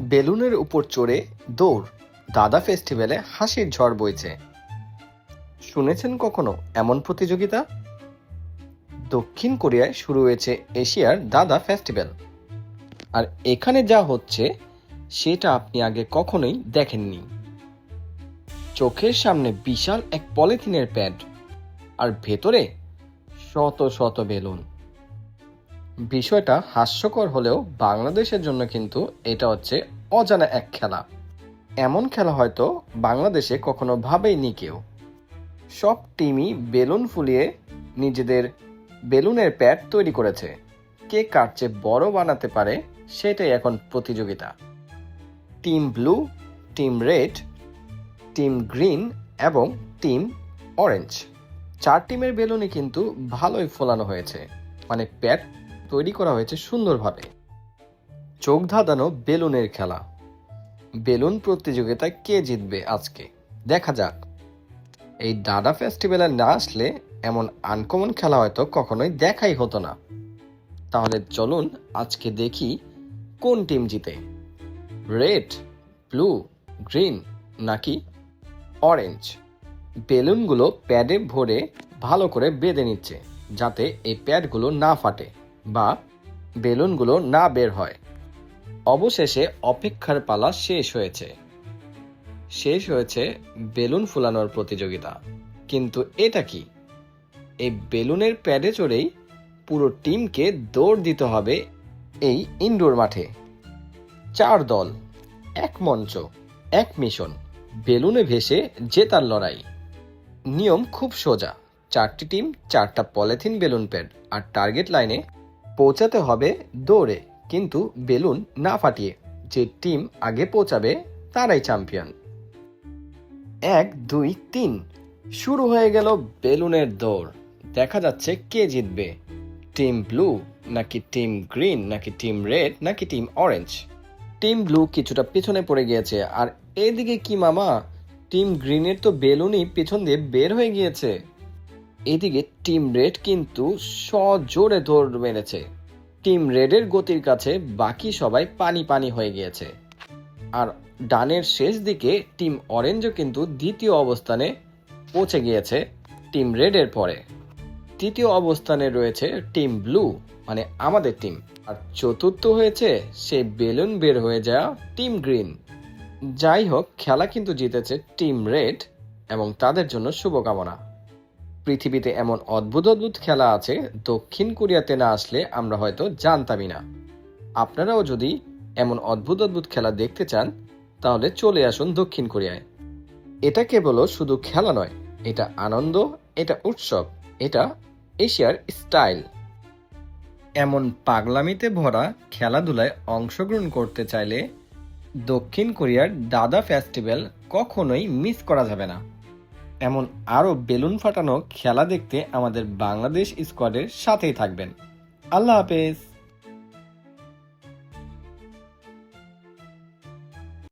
বেলুনের উপর চড়ে দৌড়, দাদা ফেস্টিভ্যালে হাসির ঝড় বইছে। শুনেছেন কখনো এমন প্রতিযোগিতা? দক্ষিণ কোরিয়ায় শুরু হয়েছে এশিয়ার দাদা ফেস্টিভ্যাল। আর এখানে যা হচ্ছে, সেটা আপনি আগে কখনোই দেখেননি। চোখের সামনে বিশাল এক পলিথিনের প্যাড, আর ভেতরে শত শত বেলুন। বিষয়টা হাস্যকর হলেও বাংলাদেশের জন্য কিন্তু এটা হচ্ছে অজানা এক খেলা। এমন খেলা হয়তো বাংলাদেশে কখনো ভাবেইনি কেউ। সব টিমই বেলুন ফুলিয়ে নিজেদের বেলুনের প্যাড তৈরি করেছে। কে কাটছে বড় বানাতে পারে সেটাই এখন প্রতিযোগিতা। Team blue, team red, team green এবং টিম অরেঞ্জ। চার টিমের বেলুনই কিন্তু ভালোই ফোলানো হয়েছে। মানে প্যাড তৈরি করা হয়েছে সুন্দরভাবে। চোখ ধাঁধানো বেলুনের খেলা। বেলুন প্রতিযোগিতায় কে জিতবে আজকে? দেখা যাক। এই দাদা ফেস্টিভ্যালে না আসলে এমন আনকমন খেলা হয়তো কখনোই দেখাই হতো না। তাহলে চলুন আজকে দেখি কোন টিম জিতে। রেড, ব্লু, গ্রিন নাকি অরেঞ্জ? বেলুনগুলো প্যাডে ভরে ভালো করে বেঁধে নিচ্ছে যাতে এই প্যাডগুলো না ফাটে। বা বেলুনগুলো না বের হয়। অবশেষে অপেক্ষার পালা শেষ হয়েছে। শেষ হয়েছে বেলুন ফুলানোর প্রতিযোগিতা। কিন্তু এটা কি? এই বেলুনের প্যাডে চড়েই পুরো টিমকে দৌড় দিতে হবে এই ইনডোর মাঠে। চার দল, এক মঞ্চ, এক মিশন, বেলুনে ভেসে জেতার লড়াই। নিয়ম খুব সোজা। চারটি টিম, চারটা পলিথিন বেলুন প্যাড আর টার্গেট লাইনে পৌঁছাতে হবে দৌড়ে, কিন্তু বেলুন না ফাটিয়ে। যে টিম আগে পৌঁছাবে, তারাই চ্যাম্পিয়ন এক, দুই, তিন। শুরু হয়ে গেল বেলুনের দৌড়। দেখা যাচ্ছে কে জিতবে। টিম ব্লু নাকি টিম গ্রিন, নাকি টিম রেড, নাকি টিম অরেঞ্জ? টিম ব্লু কিছুটা পিছনে পড়ে গিয়েছে, আর এদিকে কি মামা? টিম গ্রিনের তো বেলুনই পিছন দিয়ে বের হয়ে গিয়েছে। এদিকে টিম রেড কিন্তু সজোরে দৌড় মেরেছে। টিম রেডের গতির কাছে বাকি সবাই পানি পানি হয়ে গিয়েছে। আর ডানের শেষ দিকে টিম অরেঞ্জও কিন্তু দ্বিতীয় অবস্থানে পৌঁছে গিয়েছে টিম রেডের পরে। তৃতীয় অবস্থানে রয়েছে টিম ব্লু মানে আমাদের টিম। আর চতুর্থ হয়েছে সেই বেলুন বের হয়ে যাওয়া টিম গ্রিন। যাই হোক, খেলা কিন্তু জিতেছে টিম রেড এবং তাদের জন্য শুভকামনা। পৃথিবীতে এমন অদ্ভুত অদ্ভুত খেলা আছে, দক্ষিণ কোরিয়াতে না আসলে আমরা হয়তো জানতামই না। আপনারাও যদি এমন অদ্ভুত অদ্ভুত খেলা দেখতে চান, তাহলে চলে আসুন দক্ষিণ কোরিয়ায়। এটা কেবল শুধু খেলা নয়, এটা আনন্দ, এটা উৎসব, এটা এশিয়ার স্টাইল। এমন পাগলামিতে ভরা খেলাধুলায় অংশগ্রহণ করতে চাইলে দক্ষিণ কোরিয়ার দাদা ফেস্টিভ্যাল কখনোই মিস করা যাবে না। এমন আরও বেলুন ফাটানো খেলা দেখতে আমাদের বাংলাদেশ স্কোয়াডের সাথেই থাকবেন। আল্লাহ হাফেজ।